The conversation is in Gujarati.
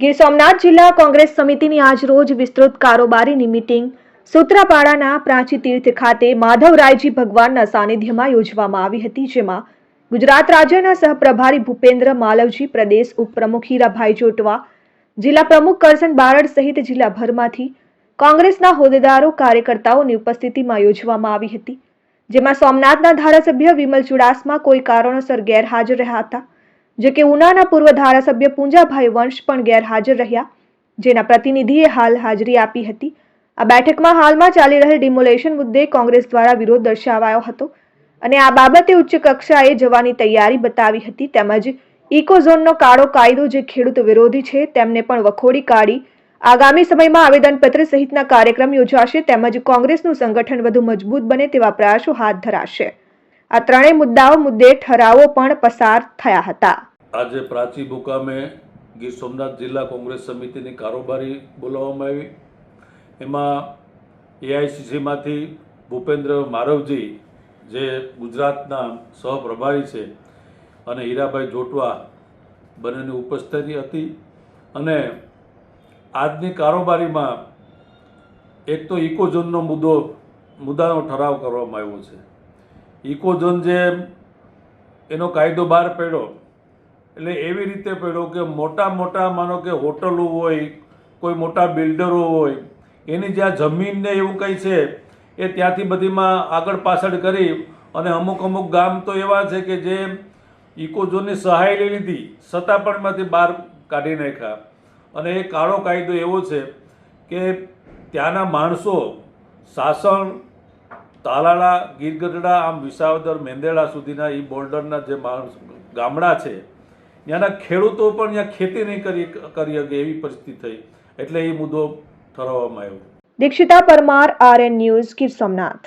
ગીર સોમનાથ જિલ્લા કોંગ્રેસ સમિતિની આજરોજ વિસ્તૃત કારોબારીની મિટિંગ સૂત્રાપાડાના પ્રાચી તીર્થ ખાતે માધવરાયજી ભગવાનના સાનિધ્યમાં યોજવામાં આવી હતી, જેમાં ગુજરાત રાજ્યના સહપ્રભારી ભૂપેન્દ્ર માલવજી, પ્રદેશ ઉપપ્રમુખ હીરાભાઈ જોટવા, જિલ્લા પ્રમુખ કરસન બારડ સહિત જિલ્લાભરમાંથી કોંગ્રેસના હોદ્દેદારો, કાર્યકર્તાઓની ઉપસ્થિતિમાં યોજવામાં આવી હતી, જેમાં સોમનાથના ધારાસભ્ય વિમલ ચુડાસમા કોઈ કારણોસર ગેરહાજર રહ્યા હતા. જો કે ઉનાના પૂર્વ ધારાસભ્ય પૂંજાભાઈ વંશ પણ ગેરહાજર રહ્યા, જેના પ્રતિનિધિએ હાલ હાજરી આપી હતી. આ બેઠકમાં હાલમાં ચાલી રહેલ ડિમોલેશન મુદ્દે કોંગ્રેસ દ્વારા વિરોધ દર્શાવાયો હતો અને આ બાબતે ઉચ્ચ કક્ષાએ જવાની તૈયારી બતાવી હતી તેમજ ઇકોઝોનનો કાળો કાયદો જે ખેડૂત વિરોધી છે તેમને પણ વખોડી કાઢી, આગામી સમયમાં આવેદનપત્ર સહિતના કાર્યક્રમ યોજાશે તેમજ કોંગ્રેસનું સંગઠન વધુ મજબૂત બને તેવા પ્રયાસો હાથ ધરાશે. આ ત્રણેય મુદ્દાઓ મુદ્દે ઠરાવો પણ પસાર થયા હતા. આજે પ્રાચી મુકામે ગીર સોમનાથ જિલ્લા કોંગ્રેસ સમિતિની કારોબારી બોલાવવામાં આવી. એમાં એઆઈસીસીમાંથી ભૂપેન્દ્ર મારવજી, જે ગુજરાતના સહપ્રભારી છે, અને હીરાભાઈ જોટવા બંનેની ઉપસ્થિતિ હતી. અને આજની કારોબારીમાં એક તો ઇકોઝોનનો મુદ્દો, મુદ્દાનો ઠરાવ કરવામાં આવ્યો છે. ઇકોઝોન જે એનો કાયદો બહાર પડ્યો એટલે એવી રીતે પેલો કે મોટા મોટા માનો કે હોટલો હોય, કોઈ મોટા બિલ્ડરો હોય, એની જ્યાં જમીન ને એવું કંઈ છે, એ ત્યાંથી બધીમાં આગળ પાછળ કરી અને અમુક અમુક ગામ તો એવા છે કે જે ઇકોઝોનની સહાય લઈ લીધી, છતાં પણ એમાંથી બહાર કાઢી નાખ્યા. અને એ કાળો કાયદો એવો છે કે ત્યાંના માણસો સાસણ, તાલાળા, ગીરગઢડા, આમ વિસાવદર, મેંદેડા સુધીના એ બોર્ડરના જે માણસ ગામડા છે ત્યાંના ખેડૂતો પણ ત્યાં ખેતી નહીં કરી કરી શકે એવી પરિસ્થિતિ થઈ. એટલે એ મુદ્દો ઠરાવવામાં આવ્યો. Dikshita Parmar RN news Gir Somnath.